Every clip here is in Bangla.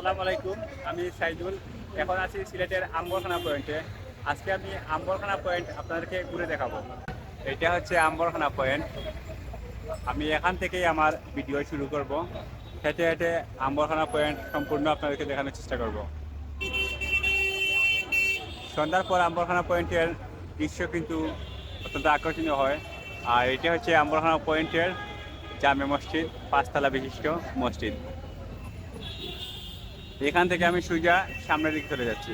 আসসালামু আলাইকুম, আমি সাইদুল। এখন আছি সিলেটের আম্বরখানা পয়েন্টে আজকে আমি আম্বরখানা পয়েন্ট আপনাদেরকে ঘুরে দেখাবো। এটা হচ্ছে আম্বরখানা পয়েন্ট আমি এখান থেকেই আমার ভিডিও শুরু করব। হেঁটে হেঁটে আম্বরখানা পয়েন্ট সম্পূর্ণ আপনাদেরকে দেখানোর চেষ্টা করব। সন্ধ্যার পর আম্বরখানা পয়েন্টের দৃশ্য কিন্তু অত্যন্ত আকর্ষণীয় হয়। আর এটা হচ্ছে আম্বরখানা পয়েন্টের জামে মসজিদ, পাঁচতলা বিশিষ্ট মসজিদ। এখান থেকে আমি সুজা সামনের দিকে চলে যাচ্ছি।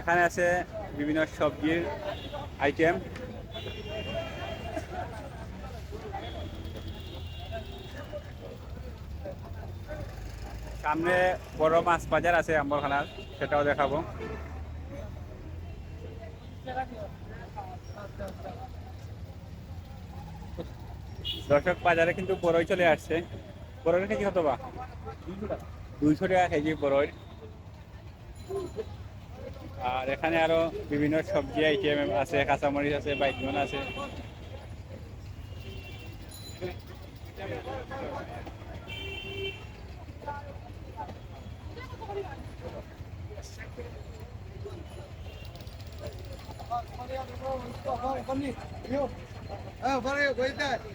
এখানে আছে বিভিন্ন সবজির আইটেম সামনে বড় মাছ বাজার আছে আম্বরখানার সেটাও দেখাবো। দর্শক, বাজারে কিন্তু বড়ই চলে আসছে। বড়ই কেজি কত বা দুইশো টাকা কেজি বড়ই আর এখানে আরও বিভিন্ন সবজি আইটেম আছে, কাঁচামরিচ আছে বাইগন আছে cuidado.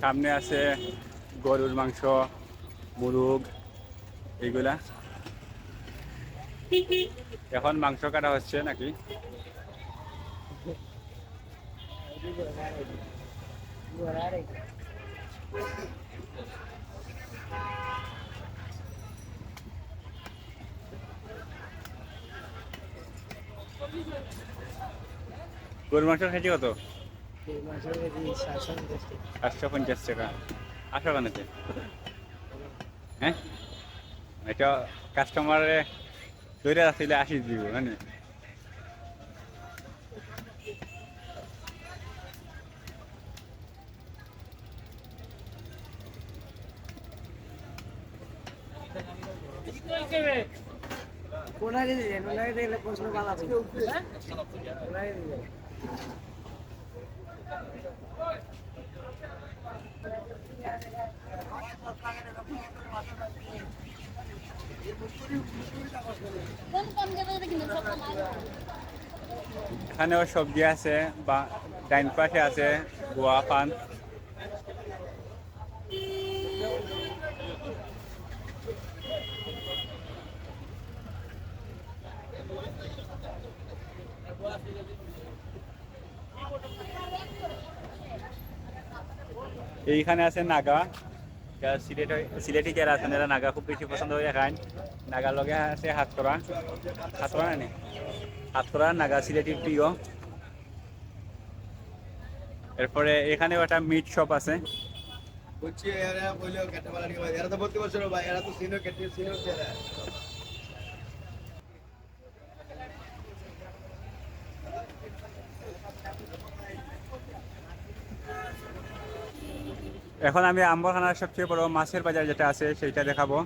সামনে আছে গরুর মাংস মুরগ এইগুলা। এখন মাংস কাটা হচ্ছে নাকি? গরুর মাংস খেয়েছি কত? সাতশো পঞ্চাশ টাকা। আসো কানেতে হ্যাঁ? এটা কাস্টমারে ধরে আসলে আসি দিব মানে কোনারে দিলেন কোনারে দিলে প্রশ্ন ভালো আছে কোনারে দিলেন কোন কম যাবে কিন্তু সব কমায় এখানেও সবজি আছে বা ডাইন পাশে আছে গোয়া পান। এইখানে আছে নাগা। সিলেট, সিলেটি এরা নাগা খুব বেশি পছন্দ হয়ে খান নাগার লগে আছে হাতকরা হাতকরা না? হাতকরা নাগা সিলেটির প্রিয়। এরপরে এখানেও একটা মিট শপ আছে। এরা বলতে ভাই এরা তো সিনো কেটে সিনো এখন আমি আম্বরখানার সবচেয়ে বড় মাছের বাজার যেটা আছে সেইটা দেখাবো।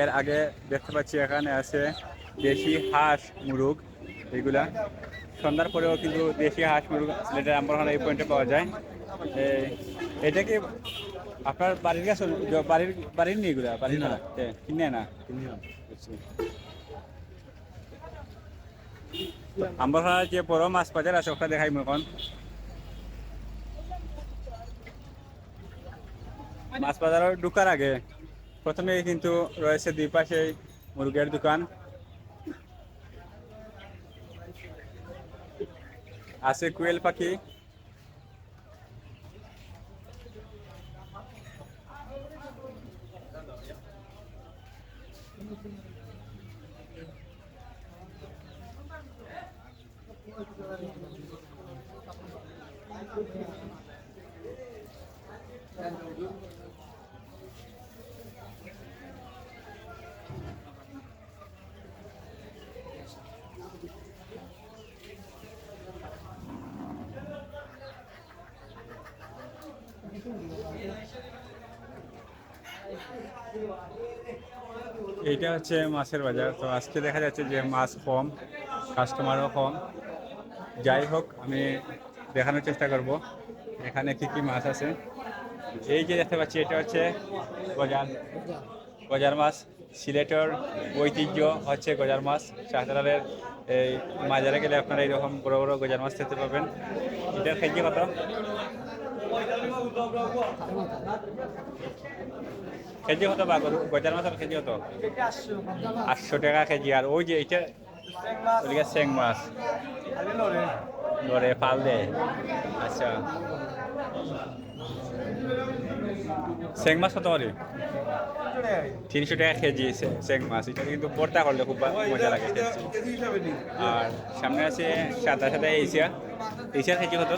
এর আগে দেখতে পাচ্ছি এখানে আছে দেশি হাঁস মুরগ এইগুলা সন্ধ্যার পরেও কিন্তু দেশি হাঁস মুরগ সিলেটের আম্বরখানা এই পয়েন্টে পাওয়া যায়। এটা কি আপনার বাড়ির গাছ বাড়ির বাড়ির নেই এগুলা? বাড়ির না। কিনে না? বুঝছি। আম্বরখানার যে বড় মাছ বাজার আছে ওটা দেখাই এখন। মানে মাছ বাজারে ঢুকার আগে প্রথমে কিন্তু রয়েছে দুই পাশে মুরগের দোকান আছে কুয়েল পাখি Thank you. এইটা হচ্ছে মাছের বাজার। তো আজকে দেখা যাচ্ছে যে মাছ কম কাস্টমারও কম। যাই হোক, আমি দেখানোর চেষ্টা করব এখানে কি কি মাছ আছে। এই যে দেখতে পাচ্ছি, এটা হচ্ছে গজার গজার মাছ। সিলেটের ঐতিহ্য হচ্ছে গজার মাছ। শাহজালালের এই মাজারে গেলে আপনারা এইরকম বড় বড় গজার মাছ খেতে পাবেন। এটার কেজি কত? কেজি হতো বা গজার মাছের কেজি হতো? আটশো টাকা কেজি। আর ওই যে এটা চেং মাছ। ধরে পাল দে। আচ্ছা। চেং মাছ কত করে তিনশো টাকা কেজি চে- মাছ। এটা কিন্তু ভর্তা করলে খুব মজা লাগে আর সামনে আছে সাদা সাদা এসিয়া এসিয়ার কেজি কত?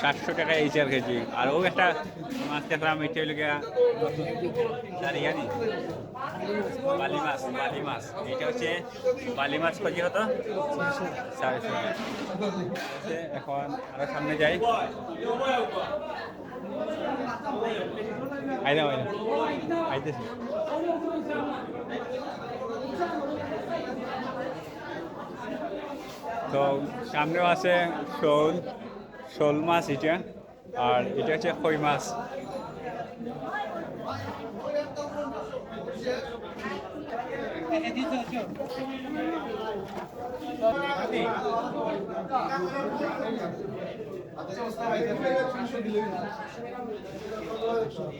সাতশো টাকা এইচআর কেজি। আর ও একটা মাছ দেখলাম, এটা হলো জানি বালি মাছ বালি মাছ। এটা হচ্ছে বালি মাছ কেজি কত? চারশো এখন আরও সামনে যাই। আইনা আইনা আইতেছি তো সামনেও আছে শোল শোল মাছ এটা, আর এটা হচ্ছে খই মাছ।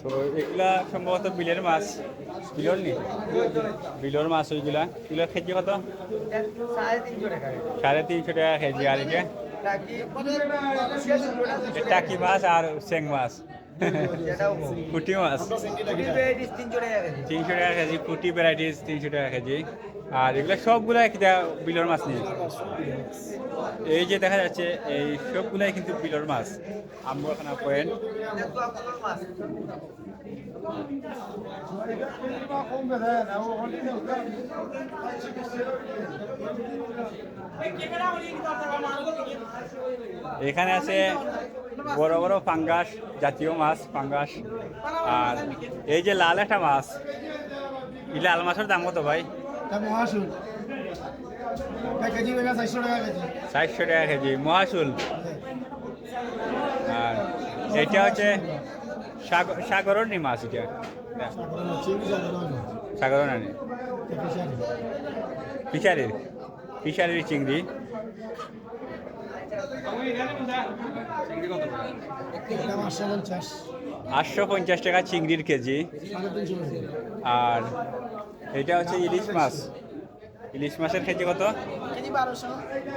তো এগুলা সম্ভবত বিলের মাছ। বিলর নি? বিলর মাছ ওইগুলা এগুলো কেজি কত? সাড়ে তিনশো টাকা টাকা কেজি আর এটা এটা কি মাছ আর চেং মাছ। পুঁটি মাছ। তিনশো টাকা কেজি, পুঁটি ভ্যারাইটিস তিনশো টাকা কেজি। আর এগুলো সবগুলা কিটা বিলর মাছ নেই এই যে দেখা যাচ্ছে, এই সবগুলাই কিন্তু বিলর মাছ। আম্বরখানা পয়েন্ট এখানে আছে বড় বড় পাঙ্গাস জাতীয় মাছ পাঙ্গাস। আর এই যে লাল একটা মাছ এই লাল মাছের দাম কত ভাই? চারশো টাকা কেজি। মহাসুল আর এটা হচ্ছে সাগর সাগরের নি মাছ এটা। সাগরের নানি ফিশারির ফিশারির চিংড়ি। আটশো পঞ্চাশ টাকা চিংড়ির কেজি। আর এটা হচ্ছে ইলিশ মাছ। ইলিশ মাছের কেজি কত?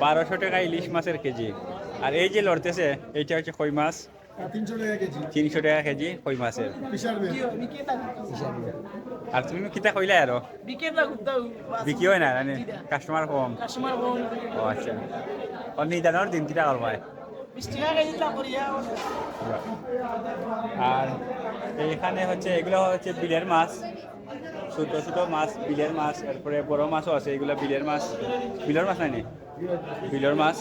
বারোশো টাকা ইলিশ মাছের কেজি। আর এই যে লড়তেছে, এইটা হচ্ছে কই মাছ? তিনশো টাকা কেজি। তিনশো টাকা কেজি কই মাছের? আর তুমি কিতা কইলা আরও? বিক্রি হয় না মানে কাস্টমার কম। ও আচ্ছা। ও নিদানোর দিন কিটা তা করিয়া আর এইখানে হচ্ছে এগুলো হচ্ছে বিলের মাছ। ছোট ছোট মাছ বিলের মাছ এরপরে বড় মাছও আছে এগুলো বিলের মাছ। বিলের মাছ নাইনি? বিলের মাছ।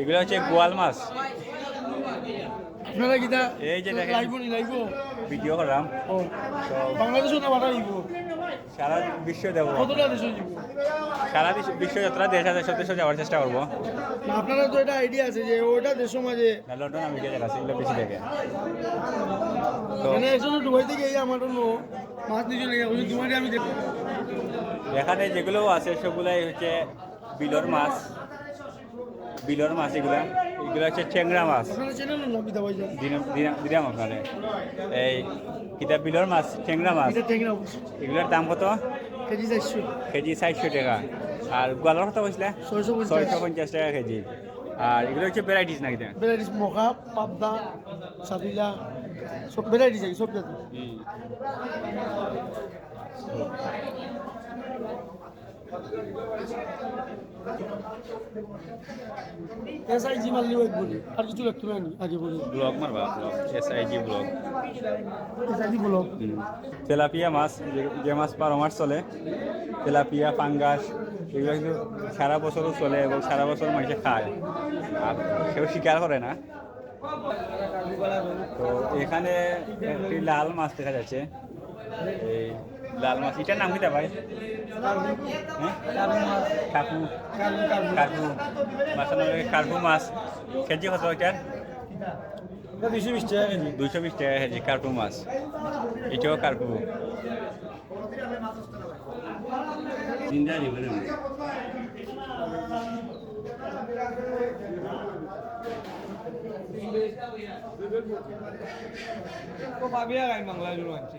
এগুলো হচ্ছে গোয়াল মাছ। আপনারা কিটা এই যে দেখেন লাইব নি লাইব ভিডিও করলাম ও বাংলাদেশও না সারা বিশ্ব দেবো। কতটা দেশ সারা বিশ্ব- যতটা দেশ আছে সব দেশে যাওয়ার চেষ্টা করব। না আপনারা তো এটা আইডিয়া আছে যে ওটা দেশ মাঝে না লন্ডন জায়গা আছে এগুলো বেশি দেখে তো মানে দুবাই থেকে এই আমার জন্য মাছ নিয়ে চলে গেছে তোমার আমি দেখব। এখানে যেগুলো আছে সবগুলাই হচ্ছে বিলর মাছ। বিলর মাছ এগুলা। এগুলো হচ্ছে চ্যাংরা মাছ। দিলাম আপনারে। এই কিতা বিলর মাছ চ্যাংরা মাছ। এগুলোর দাম কত? কেজি চারশো। কেজি চারশো টাকা। আর গোয়ালের কত বলছিলে ছয়শো পঞ্চাশ। টাকা কেজি। আর এগুলো হচ্ছে ভ্যারাইটিস নাকি? ভ্যারাইটিস মখা পাবদা সাবিলা সব ভ্যারাইটিস আছে সব জাতি হুম। এস আই মারলি ওই বলি। আর কিছু লাগতো না আগে বলি। ব্লগ মারবা blog. S I G blog. S I G বলো তেলাপিয়া মাছ যে- যে মাছ বারো মাস চলে তেলাপিয়া পাঙ্গাস এগুলো কিন্তু সারা বছরও চলে এবং সারা বছর মানুষে খায়। আর কেউ শিকার করে না। তো এখানে একটি লাল মাছ দেখা যাচ্ছে। এই লাল মাছ এটার নাম কিটা ভাই? হ্যাঁ কাকু। কাকু। মাছের নাম হলো মাছ। কেজি কত এটার? দুশো বিশ টাকা কেজি দুইশো বিশ টাকা কেজি কার্পু মাছ এটাও কার্পু তো পাবি বাংলা জুড়ে আনছি।